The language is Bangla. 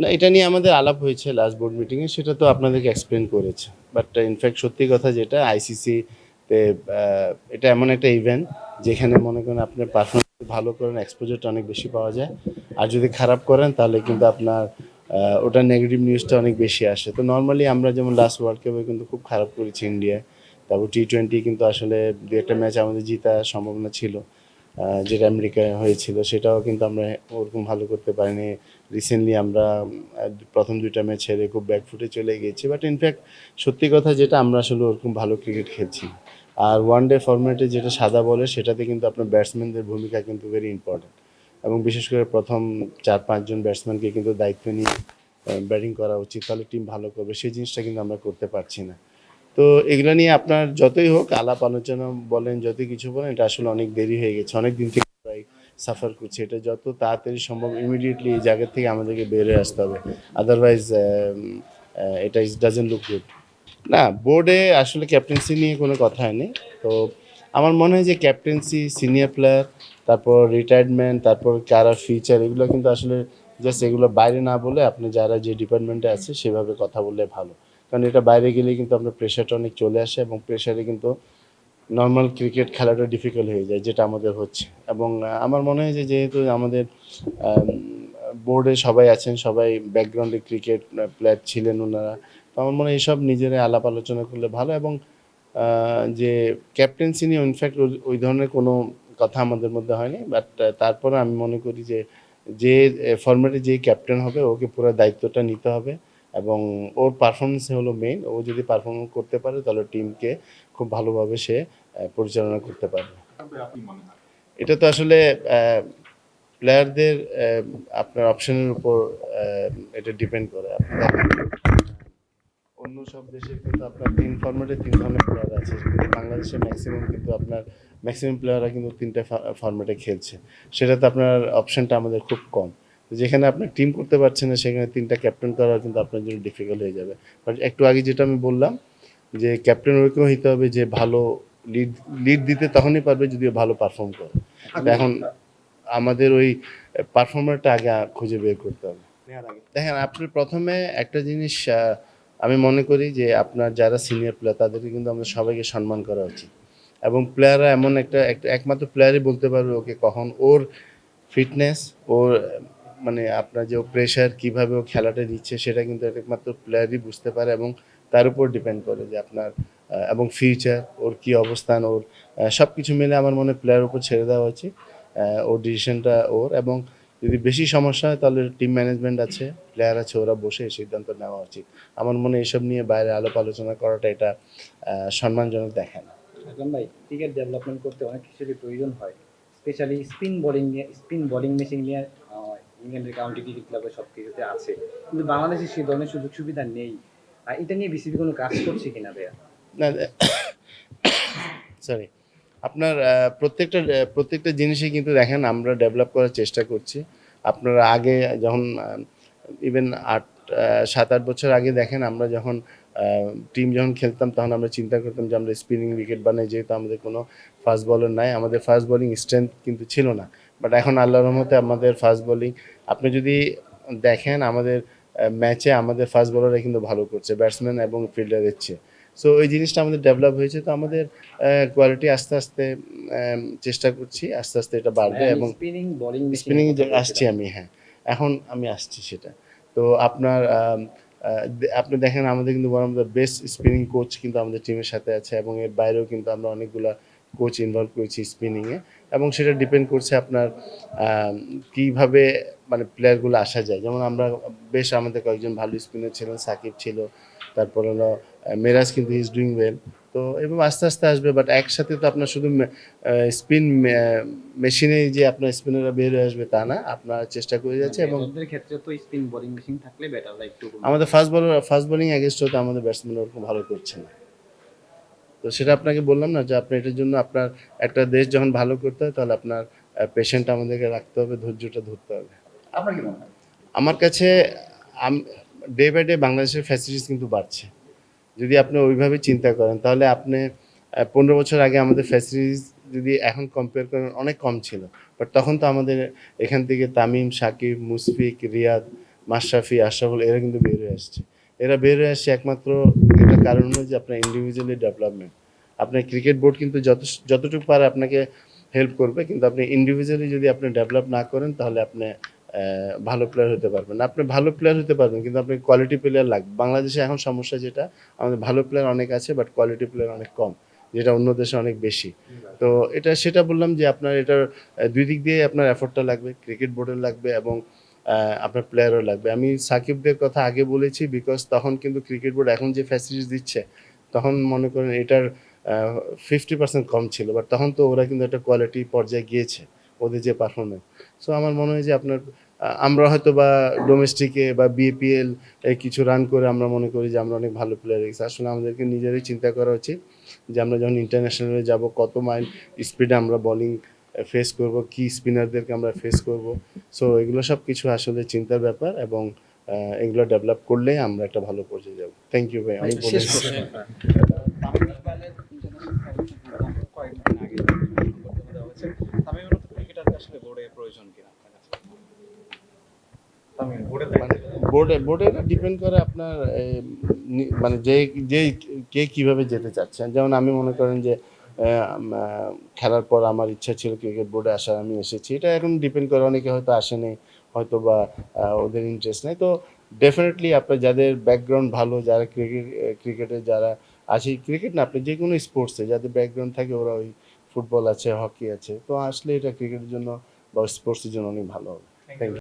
না এটা নিয়ে আমাদের আলাপ হয়েছে লাস্ট বোর্ড মিটিংয়ে সেটা তো আপনাদেরকে এক্সপ্লেন করেছে। বাট ইনফ্যাক্ট সত্যি কথা যেটা আইসিসি তে এটা এমন একটা ইভেন্ট যেখানে মনে করেন আপনার পারফরমেন্স ভালো করেন এক্সপোজারটা অনেক বেশি পাওয়া যায়। আর যদি খারাপ করেন তাহলে কিন্তু আপনার আহ, ওটা নেগেটিভ নিউজটা অনেক বেশি আসে। তো নর্মালি আমরা যেমন লাস্ট ওয়ার্ল্ড কাপে কিন্তু খুব খারাপ করেছি ইন্ডিয়ায় তারপর টি টোয়েন্টি কিন্তু আসলে দু একটা ম্যাচ আমাদের জিতার সম্ভাবনা ছিল। যেটা আমেরিকায় হয়েছিল, সেটাও কিন্তু আমরা ওরকম ভালো করতে পারিনি। রিসেন্টলি আমরা প্রথম দুইটা ম্যাচ হেরে খুব ব্যাকফুটে চলে গিয়েছি। বাট ইনফ্যাক্ট সত্যি কথা যেটা, আমরা আসলে ওরকম ভালো ক্রিকেট খেলছি। আর ওয়ান ডে ফরম্যাটে যেটা সাদা বলে, সেটাতে কিন্তু আপনার ব্যাটসম্যানদের ভূমিকা কিন্তু ভেরি ইম্পর্টেন্ট এবং বিশেষ করে প্রথম চার পাঁচজন ব্যাটসম্যানকে কিন্তু দায়িত্ব নিয়ে ব্যাটিং করা উচিত। তাহলে টিম ভালো করবে। সেই জিনিসটা কিন্তু আমরা করতে পারছি না। তো এগুলো নিয়ে আপনার যতই হোক আলাপ আলোচনা বলেন, যতই কিছু বলেন, এটা আসলে অনেক দেরি হয়ে গেছে। অনেক দিন থেকে প্রায় সাফার করছে। এটা যত তাড়াতাড়ি সম্ভব ইমিডিয়েটলি এই জায়গা থেকে আমাদেরকে বের হয়ে আসতে হবে। আদারওয়াইজ এটা ইজ ডাজেন্ট লুক গুড না বোর্ডে আসলে ক্যাপ্টেন্সি নিয়ে কোনো কথা হয়নি। তো আমার মনে হয় যে ক্যাপ্টেন্সি সিনিয়র প্লেয়ার তারপর রিটায়ারমেন্ট তারপর কারা ফিচার এগুলো কিন্তু আসলে জাস্ট এগুলো বাইরে না বলে আপনি যারা যে ডিপার্টমেন্টে আছে, সেভাবে কথা বললে ভালো। কারণ এটা বাইরে গেলে কিন্তু আপনার প্রেশারটা অনেক চলে আসে এবং প্রেশারে কিন্তু নর্মাল ক্রিকেট খেলাটা ডিফিকাল্ট হয়ে যায়, যেটা আমাদের হচ্ছে। এবং আমার মনে হয় যে যেহেতু আমাদের বোর্ডে সবাই আছেন, সবাই ব্যাকগ্রাউন্ডে ক্রিকেট প্লেয়ার ছিলেন ওনারা, তো আমার মনে হয় এইসব নিজেরা আলাপ আলোচনা করলে ভালো এবং যে ক্যাপ্টেন্সি নিয়ে ইনফ্যাক্ট ওই ধরনের কোনো কথা আমাদের মধ্যে হয়নি বাট তারপরে আমি মনে করি যে যে ফরম্যাটে যে ক্যাপ্টেন হবে, ওকে পুরো দায়িত্বটা নিতে হবে। এবং ওর পারফরমেন্স হলো মেইন ও যদি পারফর্ম করতে পারে, তাহলে টিমকে খুব ভালোভাবে সে পরিচালনা করতে পারবে। এটা তো আসলে প্লেয়ারদের আপনার অপশনের উপর এটা ডিপেন্ড করে। অন্য সব দেশে কিন্তু আপনার তিন ফরম্যাটে তিন ধরনের প্লেয়ার আছে। কিন্তু বাংলাদেশে ম্যাক্সিমাম কিন্তু আপনার ম্যাক্সিমাম প্লেয়াররা কিন্তু তিনটা ফরম্যাটে খেলছে। সেটাতে আপনার অপশনটা আমাদের খুব কম। যেখানে আপনি টিম করতে পারছেন না সেখানে তিনটা ক্যাপ্টেন করা কিন্তু আপনার জন্য ডিফিকাল্ট হয়ে যাবে। বাট একটু আগে যেটা আমি বললাম যে ক্যাপ্টেন ওরকম হইতে হবে যে ভালো লিড লিড দিতে তখনই পারবে যদি ও ভালো পারফর্ম করে। এখন আমাদের ওই পারফর্মারটা আগে খুঁজে বের করতে হবে। দেখেন আপনি প্রথমে একটা জিনিস আমি মনে করি যে আপনার যারা সিনিয়র প্লেয়ার তাদেরকে কিন্তু আমাদের সবাইকে সম্মান করা উচিত। এবং প্লেয়াররা এমন একটা একটা একমাত্র প্লেয়ারই বলতে পারবে ওকে কখন ওর ফিটনেস ওর মানে আপনার যে প্রেশার কীভাবে ও খেলাটা নিচ্ছে সেটা কিন্তু একমাত্র প্লেয়ারই বুঝতে পারে এবং তার উপর ডিপেন্ড করে যে আপনার এবং ফিউচার ওর কি অবস্থান, ওর সব কিছু মিলে আমার মনে প্লেয়ার উপর ছেড়ে দেওয়া উচিত। ওর ডিসিশনটা ওর এবং যদি বেশি সমস্যা হয় তাহলে টিম ম্যানেজমেন্ট আছে প্লেয়ার আছে, ওরা বসে এই সিদ্ধান্ত নেওয়া উচিত। আমার মনে এসব নিয়ে বাইরে আলাপ আলোচনা করাটা এটা সম্মানজনক দেখে না ভাই ক্রিকেট ডেভেলপমেন্ট করতে অনেক কিছুরই প্রয়োজন হয় স্পেশালি স্পিন বোলিং নিয়ে স্পিন বোলিং মেশিন নিয়ে ইংল্যান্ডের কাউন্টি ক্রিকেট ক্লাবে সব কিছুতে আছে। কিন্তু বাংলাদেশে সেই ধরনের সুযোগ সুবিধা নেই। আর এটা নিয়ে বিসিবি কোনো কাজ করছে কিনা ভাইয়া? না সরি আপনার প্রত্যেকটা প্রত্যেকটা জিনিসই কিন্তু দেখেন, আমরা ডেভেলপ করার চেষ্টা করছি। আপনারা আগে যখন ইভেন আট সাত, আট বছর আগে দেখেন, আমরা যখন টিম যখন খেলতাম, তখন আমরা চিন্তা করতাম যে আমরা স্পিনিং উইকেট বানাই, যেহেতু আমাদের কোনো ফাস্ট বলার নাই। আমাদের ফাস্ট বোলিং স্ট্রেংথ কিন্তু ছিল না। বাট এখন আল্লাহর রহমতে আমাদের ফাস্ট বোলিং আপনি যদি দেখেন আমাদের ম্যাচে আমাদের ফাস্ট বোলাররা কিন্তু ভালো করছে ব্যাটসম্যান এবং ফিল্ডার দিচ্ছে সো ওই জিনিসটা আমাদের ডেভেলপ হয়েছে তো আমাদের কোয়ালিটি আস্তে আস্তে চেষ্টা করছি আস্তে আস্তে এটা বাড়বে এবং স্পিনিং বোলিং স্পিনিং আসছি আমি হ্যাঁ। এখন আমি আসছি সেটা। তো আপনার আপনি দেখেন আমাদের কিন্তু one of the best spinning coach কিন্তু আমাদের টিমের সাথে আছে এবং এর বাইরেও কিন্তু আমরা অনেকগুলা কোচ ইনভলভ করেছি স্পিনিংয়ে এবং সেটা ডিপেন্ড করছে আপনার কীভাবে মানে প্লেয়ারগুলো আসা যায়। যেমন আমরা বেশ আমাদের কয়েকজন ভালো স্পিনার ছিলেন সাকিব ছিল তারপর হলো মেরাজ কিন্তু ইজ ডুইং ওয়েল তো এবং আস্তে আস্তে আসবে। বাট একসাথে তো আপনার শুধু স্পিন মেশিনে যে আপনার স্পিনাররা বের হয়ে আসবে তা না আপনার চেষ্টা করে যাচ্ছে এবং ওদের ক্ষেত্রে তো স্পিন বোলিং মেশিন থাকলে বেটার লাইক টু আমাদের fast bowler fast bowling against হতে আমাদের ব্যাটসম্যান ওরকম ভালো করছে না। তো সেটা আপনাকে বললাম না যে আপনি এটার জন্য আপনার একটা দেশ যখন ভালো করতে হয় তাহলে আপনার পেশেন্ট আমাদেরকে রাখতে হবে ধৈর্যটা ধরতে হবে। আপনার কি মনে হয়? আমার কাছে ডে বাই ডে বাংলাদেশের ফ্যাসিলিটিস কিন্তু বাড়ছে। যদি আপনি ওইভাবে চিন্তা করেন তাহলে আপনি পনেরো বছর আগে আমাদের ফ্যাসিলিটিস যদি এখন কম্পেয়ার করেন অনেক কম ছিল। বাট তখন তো আমাদের এখান থেকে তামিম সাকিব মুশফিক রিয়াদ মাশরাফি আশরাফুল এরা কিন্তু বের হয়ে আসছে। এরা বের হয়ে আসছে একমাত্র এটা কারণ হলো যে আপনার ইন্ডিভিজুয়ালি ডেভেলপমেন্ট আপনার ক্রিকেট বোর্ড কিন্তু যত যতটুকু পারে আপনাকে হেল্প করবে, কিন্তু আপনি ইন্ডিভিজুয়ালি যদি আপনি ডেভেলপ না করেন, তাহলে আপনি ভালো প্লেয়ার হতে পারবেন আপনি ভালো প্লেয়ার হতে পারবেন, কিন্তু আপনি কোয়ালিটি প্লেয়ার লাগবে বাংলাদেশে এখন সমস্যা যেটা, আমাদের ভালো প্লেয়ার অনেক আছে বাট কোয়ালিটি প্লেয়ার অনেক কম, যেটা অন্য দেশে অনেক বেশি। তো এটা, সেটা বললাম যে আপনার এটার দুই দিক দিয়ে আপনার এফোর্টটা লাগবে ক্রিকেট বোর্ডের লাগবে এবং আপনার প্লেয়ারও লাগবে। আমি সাকিবদের কথা আগে বলেছি বিকজ তখন কিন্তু ক্রিকেট বোর্ড এখন যে ফ্যাসিলিটিস দিচ্ছে, তখন মনে করেন এটার ফিফটি পার্সেন্ট কম ছিল। বাট তখন তো ওরা কিন্তু একটা কোয়ালিটি পর্যায়ে গিয়েছে ওদের যে পারফরমেন্স সো আমার মনে হয় যে আপনার আমরা হয়তো বা ডোমেস্টিকে বা বিএপিএল কিছু রান করে আমরা মনে করি যে আমরা অনেক ভালো প্লেয়ার গেছি আসলে আমাদেরকে নিজেরাই চিন্তা করা উচিত যে আমরা যখন ইন্টারন্যাশনালে যাব, কত মাইল স্পিডে আমরা বোলিং ফেস করব কি স্পিনারদেরকে আমরা ফেস করব। সো এগুলো সব কিছু আসলে চিন্তার ব্যাপার এবং এগুলো ডেভেলপ করলে আমরা একটা ভালো পর্যায়ে যাব। থ্যাংক ইউ ভাই। আমি আসলে বোর্ডে মানে ডিপেন্ড করে আপনার মানে যে যে কে কীভাবে যেতে চাচ্ছেন। যেমন আমি মনে করেন যে খেলার পর আমার ইচ্ছা ছিল ক্রিকেট বোর্ডে আসার আমি এসেছি। এটা এখন ডিপেন্ড করে অনেকে হয়তো আসেনি হয়তো বা ওদের ইন্টারেস্ট নেই। তো ডেফিনেটলি আপনার যাদের ব্যাকগ্রাউন্ড ভালো যারা ক্রিকেট ক্রিকেটে যারা আছে ক্রিকেট না আপনি যে কোনো স্পোর্টসে যাদের ব্যাকগ্রাউন্ড থাকে ওরা ওই ফুটবল আছে হকি আছে তো আসলে এটা ক্রিকেটের জন্য বা স্পোর্টসের জন্য অনেক ভালো হবে। Thank you